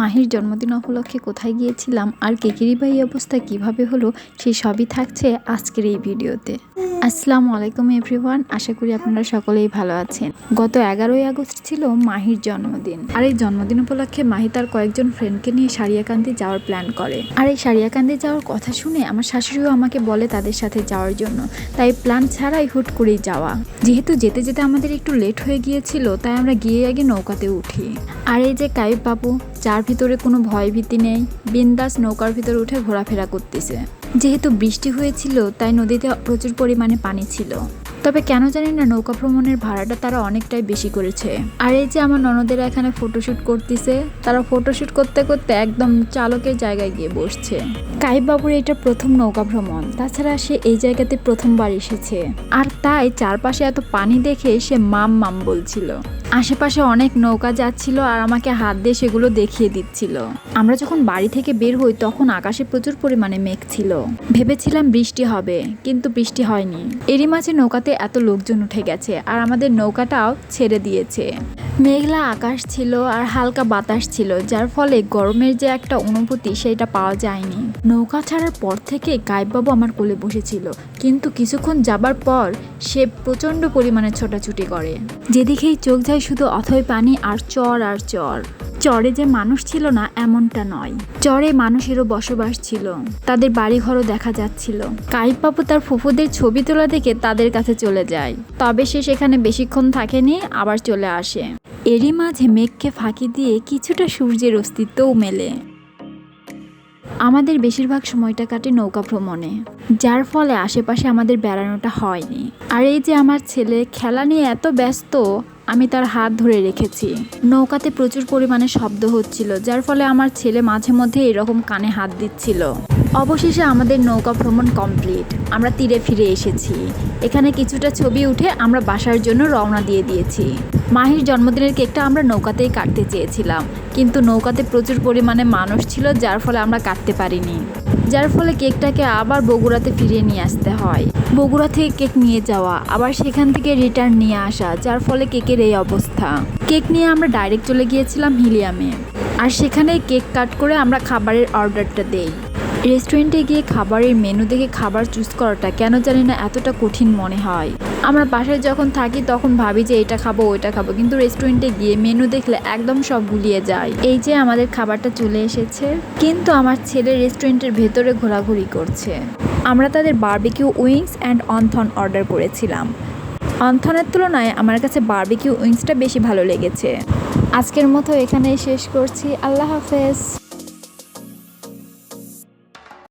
মাহির জন্মদিন উপলক্ষে কোথায় গিয়েছিলাম আর কেকেরই অবস্থা কীভাবে হলো, সেই সবই থাকছে আজকের এই ভিডিওতে। আসসালামু আলাইকুম এভরিওয়ান, আশা করি আপনারা সকলেই ভালো আছেন। গত এগারোই আগস্ট ছিল মাহির জন্মদিন। আর এই জন্মদিন উপলক্ষে মাহি তার কয়েকজন ফ্রেন্ডকে নিয়ে সারিয়াকান্দি যাওয়ার প্ল্যান করে। আর এই সারিয়াকান্দি যাওয়ার কথা শুনে আমার শাশুড়িও আমাকে বলে তাদের সাথে যাওয়ার জন্য। তাই প্ল্যান ছাড়াই হুট করেই যাওয়া। যেহেতু যেতে যেতে আমাদের একটু লেট হয়ে গিয়েছিল, তাই আমরা গিয়ে আগে নৌকাতে উঠি। আর এই যে কাইব বাবু যার ভিতরে কোনো ভয় ভীতি নেই, বিন্দাস নৌকার ভিতরে উঠে ঘোরাফেরা করতেছে। যেহেতু বৃষ্টি হয়েছিল, তাই নদীতে প্রচুর পরিমাণে পানি ছিল। তবে কেন জানি না নৌকা ভ্রমণের ভাড়াটা তারা অনেকটাই বেশি করেছে। আর এই যে আমার ননদেরা এখানে ফটোশ্যুট করতেছে, তারা ফটোশ্যুট করতে করতে একদম চালকের জায়গায় গিয়ে বসছে। কাইব বাবুর এটা প্রথম নৌকা ভ্রমণ, তাছাড়া সে এই জায়গাতে প্রথমবার এসেছে। আর তাই চারপাশে এত পানি দেখে সে মাম মাম বলছিল। আশেপাশে অনেক নৌকা যাচ্ছিল আর আমাকে হাত দিয়ে সেগুলো দেখিয়ে দিচ্ছিল। আমরা যখন বাড়ি থেকে বের হই, তখন আকাশে প্রচুর পরিমাণে মেঘ ছিল। ভেবেছিলাম বৃষ্টি হবে, কিন্তু বৃষ্টি হয়নি। এরই মাঝে নৌকাতে এত লোকজন উঠে গেছে আর আমাদের নৌকাটাও ছেড়ে দিয়েছে। মেঘলা আকাশ ছিল আর হালকা বাতাস ছিল, যার ফলে গরমের যে একটা অনুভূতি, সেটা পাওয়া যায়নি। নৌকা ছাড়ার পর থেকে গায়েববাবু আমার কোলে বসেছিল, কিন্তু কিছুক্ষণ যাবার পর সে প্রচণ্ড পরিমাণে ছোটাছুটি করে। যেদিকেই চোখ যায় শুধু অথই পানি আর চর আর চর। চরে যে মানুষ ছিল না, এমনটা নয়। চরে মানুষেরও বসবাস ছিল। তাদের বাড়িঘরও দেখা যাচ্ছিল। কাইবাবু তার ফুফুদের ছবি তোলা দেখে তাদের কাছে চলে যায়। তবে সে সেখানে বেশিক্ষণ থাকেনি, আবার চলে আসে। এরই মাঝে মেঘকে ফাঁকি দিয়ে কিছুটা সূর্যের অস্তিত্বও মেলে। আমাদের বেশিরভাগ সময়টা কাটে নৌকা ভ্রমণে। যার ফলে আশেপাশে আমাদের বেড়ানোটা হয়নি। আর এই যে আমার ছেলে, খেলা নিয়ে এত ব্যস্ত আমি তার হাত ধরে রেখেছি। নৌকাতে প্রচুর পরিমাণে শব্দ হচ্ছিল, যার ফলে আমার ছেলে মাঝে মধ্যে এরকম কানে হাত দিচ্ছিল। অবশেষে আমাদের নৌকা ভ্রমণ কমপ্লিট। আমরা তীরে ফিরে এসেছি। এখানে কিছুটা ছবি উঠে আমরা বাসার জন্য রওনা দিয়ে দিয়েছি। মাহির জন্মদিনের কেকটা আমরা নৌকাতেই কাটতে চেয়েছিলাম, কিন্তু নৌকাতে প্রচুর পরিমাণে মানুষ ছিল, যার ফলে আমরা কাটতে পারিনি। যার ফলে কেকটাকে আবার বগুড়াতে ফিরিয়ে নিয়ে আসতে হয়। বগুড়া থেকে কেক নিয়ে যাওয়া, আবার সেখান থেকে রিটার্ন নিয়ে আসা, যার ফলে কেকের এই অবস্থা। কেক নিয়ে আমরা ডাইরেক্ট চলে গিয়েছিলাম হিলিয়ামে। আর সেখানে কেক কাট করে আমরা খাবারের অর্ডারটা দেই। রেস্টুরেন্টে গিয়ে খাবারের মেনু দেখে খাবার চুজ করাটা কেন জানি না এতটা কঠিন মনে হয়। আমরা বাসায় যখন থাকি তখন ভাবি যে এটা খাব, ওইটা খাব, কিন্তু রেস্টুরেন্টে গিয়ে মেনু দেখলে একদম সব গুলিয়ে যায়। এই যে আমাদের খাবারটা চলে এসেছে। কিন্তু আমার ছেলে রেস্টুরেন্টের ভেতরে ঘোরাঘুরি করছে। আমরা তাদের barbecue wings and wonton order করেছিলাম। অন্থনের তুলনায় আমার কাছে বারবিকিউ উইংসটা বেশি ভালো লেগেছে। আজকের মতো এখানেই শেষ করছি। আল্লাহ হাফেজ।